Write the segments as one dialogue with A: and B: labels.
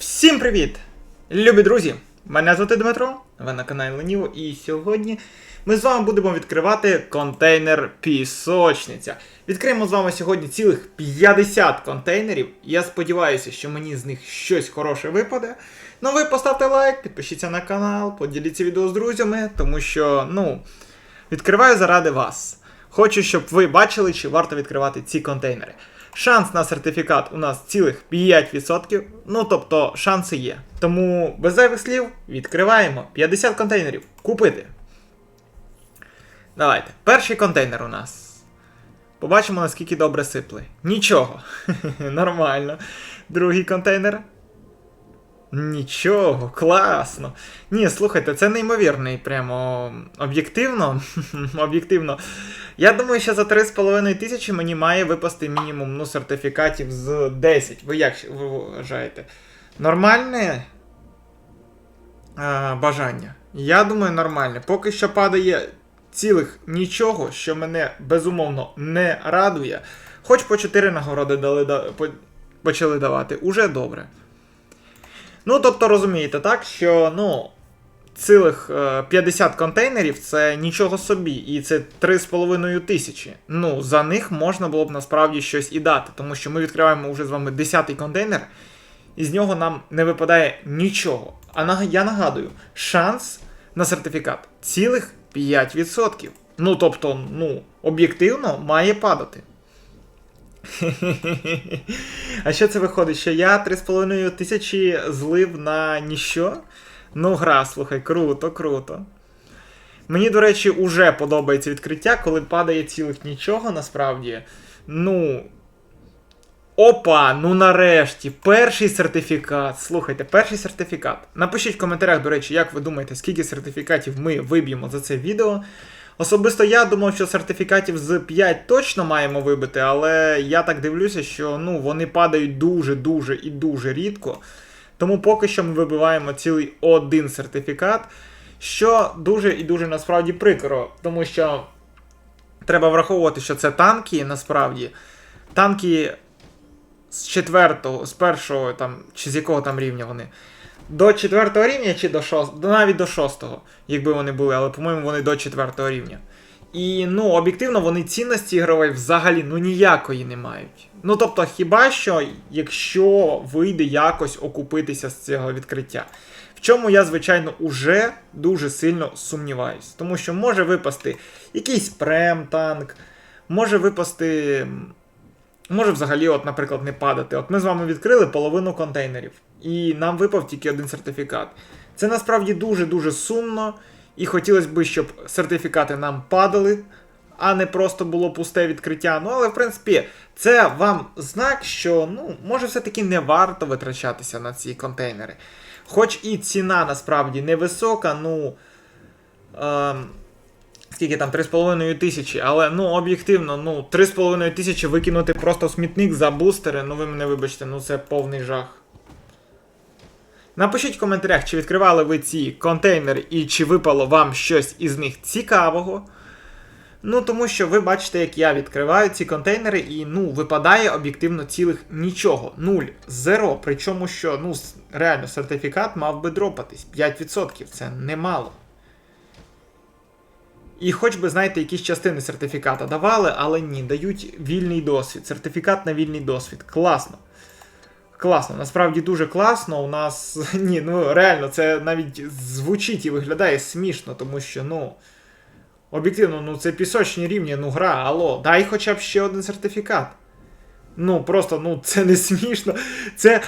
A: всім привіт! Любі друзі! Мене звати Дмитро, ви на каналі Леніво, і сьогодні ми з вами будемо відкривати контейнер пісочниця. Відкриємо з вами сьогодні цілих 50 контейнерів. Я сподіваюся, що мені з них щось хороше випаде. Ну ви поставте лайк, підпишіться на канал, поділіться відео з друзями, тому що, ну, відкриваю заради вас. Хочу, щоб ви бачили, чи варто відкривати ці контейнери. Шанс на сертифікат у нас цілих 5%. Ну тобто шанси є. Тому без зайвих слів відкриваємо 50 контейнерів. Купити. Давайте. Перший контейнер у нас. Побачимо, наскільки добре сипли. Нічого. Нормально. Другий контейнер. Нічого, класно. Ні, слухайте, це неймовірний, прямо об'єктивно. об'єктивно. Я думаю, що за 3,5 тисячі мені має випасти мінімум ну, сертифікатів з 10. Ви як ви вважаєте? Нормальне а, бажання? Я думаю, нормальне. Поки що падає цілих нічого, що мене безумовно не радує. Хоч по 4 нагороди дали, да, по, почали давати, уже добре. Ну, тобто, розумієте, так, що, ну, цілих е, 50 контейнерів це нічого собі, і це 3,5 тисячі. Ну, за них можна було б насправді щось і дати, тому що ми відкриваємо вже з вами 10-й контейнер, і з нього нам не випадає нічого. А я нагадую, шанс на сертифікат цілих 5%. Ну, тобто, ну, об'єктивно має падати. А що це виходить? Що я 3,5 тисячі злив на ніщо? Ну, гра, слухай, круто, круто. Мені, до речі, уже подобається відкриття, коли падає цілих нічого, насправді. Ну. Опа, ну нарешті, перший сертифікат. Слухайте, перший сертифікат. Напишіть в коментарях, до речі, як ви думаєте, скільки сертифікатів ми виб'ємо за це відео. Особисто я думав, що сертифікатів з 5 точно маємо вибити, але я так дивлюся, що ну, вони падають дуже-дуже і дуже рідко. Тому поки що ми вибиваємо цілий один сертифікат, що дуже і дуже насправді прикро, тому що треба враховувати, що це танки насправді. Танки з четвертого, з першого там, чи з якого там рівня вони. До четвертого рівня чи до шостого, навіть до шостого, якби вони були, але, по-моєму, вони до четвертого рівня. І ну, об'єктивно, вони цінності ігрової взагалі ну ніякої не мають. Ну тобто, хіба що, якщо вийде якось окупитися з цього відкриття. В чому я, звичайно, уже дуже сильно сумніваюсь. Тому що може випасти якийсь прем-танк, може випасти. Може взагалі, от, наприклад, не падати. От ми з вами відкрили половину контейнерів, і нам випав тільки один сертифікат. Це насправді дуже-дуже сумно, і хотілося б, щоб сертифікати нам падали, а не просто було пусте відкриття. Ну, але в принципі, це вам знак, що ну, може все-таки не варто витрачатися на ці контейнери. Хоч і ціна насправді невисока, ну. Ем, скільки там 3,5 тисячі, але ну об'єктивно, ну 3,5 тисячі викинути просто в смітник за бустери, ну ви мене вибачте, ну це повний жах. Напишіть в коментарях, чи відкривали ви ці контейнери і чи випало вам щось із них цікавого. Ну, тому що ви бачите, як я відкриваю ці контейнери, і ну, випадає об'єктивно цілих нічого. Нуль, зеро. Причому що, ну, реально, сертифікат мав би дропатись. 5%, це немало. І хоч би, знаєте, якісь частини сертифіката давали, але ні, дають вільний досвід. Сертифікат на вільний досвід. Класно. Класно, насправді дуже класно. У нас. Ні, ну реально, це навіть звучить і виглядає смішно, тому що, ну. Об'єктивно, ну це пісочні рівні, ну гра, алло, дай хоча б ще один сертифікат. Ну, просто, ну, це не смішно. Це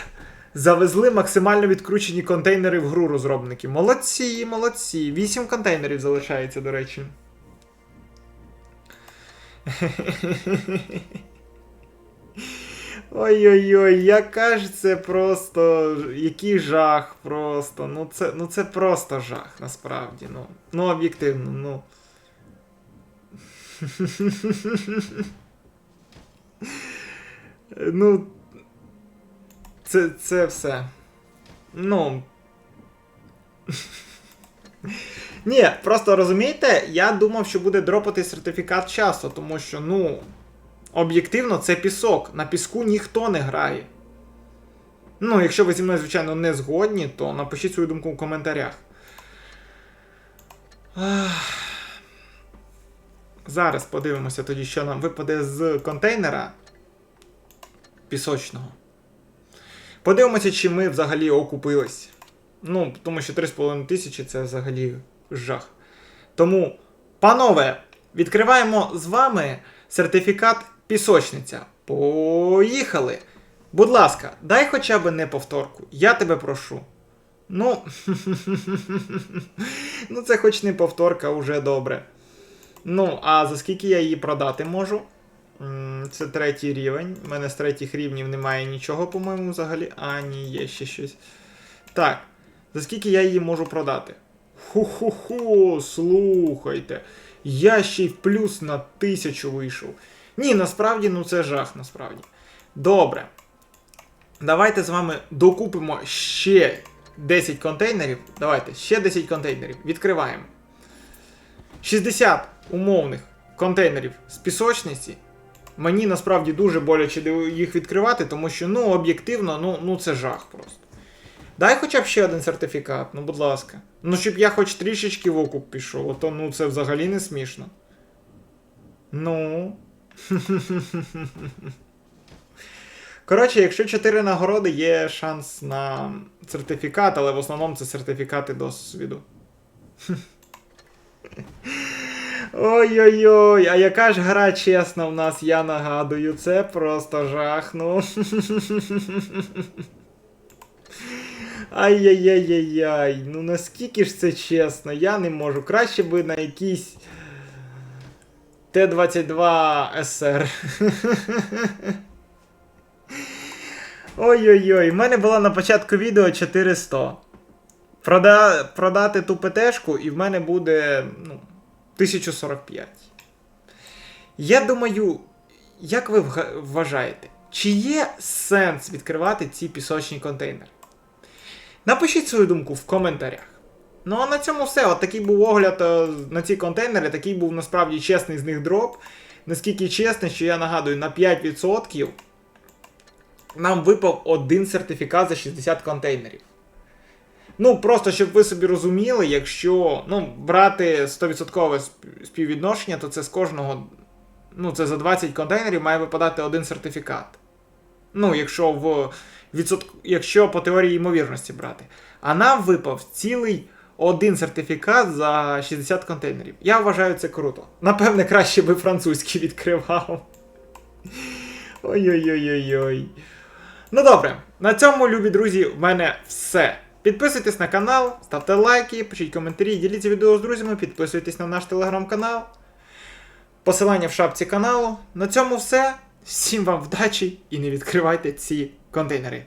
A: завезли максимально відкручені контейнери в гру розробники. Молодці, молодці. Вісім контейнерів залишається, до речі. Ой-ой-ой, яка ж це просто. Який жах просто. Ну це, ну це просто жах, насправді. Ну, ну об'єктивно, ну. Ну. Це, це все. Ну. Ні, просто розумієте, я думав, що буде дропати сертифікат часу, тому що, ну. Об'єктивно, це пісок. На піску ніхто не грає. Ну, якщо ви зі мною, звичайно, не згодні, то напишіть свою думку в коментарях. Зараз подивимося тоді, що нам випаде з контейнера пісочного. Подивимося, чи ми взагалі окупились. Ну, тому що 3,5 тисячі це взагалі жах. Тому, панове, відкриваємо з вами сертифікат пісочниця. Поїхали! Будь ласка, дай хоча б не повторку. Я тебе прошу. Ну, ну це хоч не повторка, уже добре. Ну, а за скільки я її продати можу? Це третій рівень. У мене з третіх рівнів немає нічого, по-моєму, взагалі. А, ні, є ще щось. Так. За скільки я її можу продати? Ху-ху-ху, слухайте. Я ще й в плюс на тисячу вийшов. Ні, насправді, ну це жах, насправді. Добре. Давайте з вами докупимо ще 10 контейнерів. Давайте, ще 10 контейнерів. Відкриваємо. 60 умовних контейнерів з пісочниці. Мені насправді дуже боляче їх відкривати, тому що, ну, об'єктивно, ну, ну це жах просто. Дай хоча б ще один сертифікат, ну будь ласка. Ну, щоб я хоч трішечки в окуп пішов, а то ну це взагалі не смішно. Ну. Коротше, якщо 4 нагороди, є шанс на сертифікат, але в основному це сертифікати досвіду. Ой-ой-ой, а яка ж гра чесна в нас, я нагадую, це просто жах, ну. Ай-яй-яй-яй-яй, ну наскільки ж це чесно, я не можу. Краще би на якийсь Т-22 СР. Ой-ой-ой, в мене була на початку відео 400. Прода... Продати ту ПТшку, і в мене буде ну, 1045. Я думаю, як ви вважаєте, чи є сенс відкривати ці пісочні контейнери? Напишіть свою думку в коментарях. Ну а на цьому все. От такий був огляд е, на ці контейнери, такий був насправді чесний з них дроп. Наскільки чесний, що я нагадую, на 5% нам випав один сертифікат за 60 контейнерів. Ну, просто щоб ви собі розуміли, якщо ну, брати 100% співвідношення, то це з кожного. Ну, це за 20 контейнерів має випадати один сертифікат. Ну, якщо в. Якщо по теорії ймовірності брати. А нам випав цілий один сертифікат за 60 контейнерів. Я вважаю це круто. Напевне, краще би французький відкривав. Ой-ой-ой-ой-ой. Ну добре, на цьому, любі друзі, в мене все. Підписуйтесь на канал, ставте лайки, пишіть коментарі, діліться відео з друзями, підписуйтесь на наш телеграм-канал. Посилання в шапці каналу. На цьому все. Всім вам вдачі і не відкривайте ці контейнери.